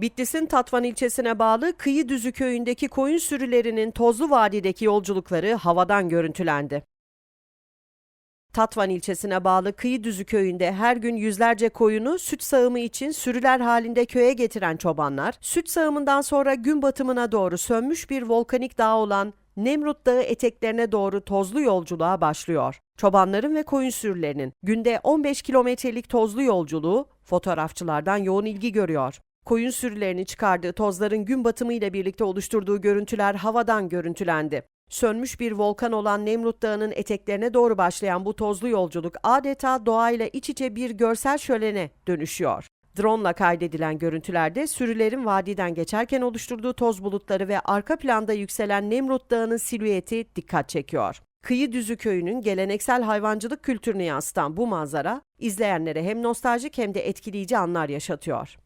Bitlis'in Tatvan ilçesine bağlı Kıyı Düzü köyündeki koyun sürülerinin Tozlu Vadi'deki yolculukları havadan görüntülendi. Tatvan ilçesine bağlı Kıyı Düzü köyünde her gün yüzlerce koyunu süt sağımı için sürüler halinde köye getiren çobanlar, süt sağımından sonra gün batımına doğru sönmüş bir volkanik dağ olan Nemrut Dağı eteklerine doğru tozlu yolculuğa başlıyor. Çobanların ve koyun sürülerinin günde 15 kilometrelik tozlu yolculuğu fotoğrafçılardan yoğun ilgi görüyor. Koyun sürülerini çıkardığı tozların gün batımı ile birlikte oluşturduğu görüntüler havadan görüntülendi. Sönmüş bir volkan olan Nemrut Dağı'nın eteklerine doğru başlayan bu tozlu yolculuk adeta doğayla iç içe bir görsel şölene dönüşüyor. Drone'la kaydedilen görüntülerde sürülerin vadiden geçerken oluşturduğu toz bulutları ve arka planda yükselen Nemrut Dağı'nın silüeti dikkat çekiyor. Kıyı Düzü köyünün geleneksel hayvancılık kültürünü yansıtan bu manzara izleyenlere hem nostaljik hem de etkileyici anlar yaşatıyor.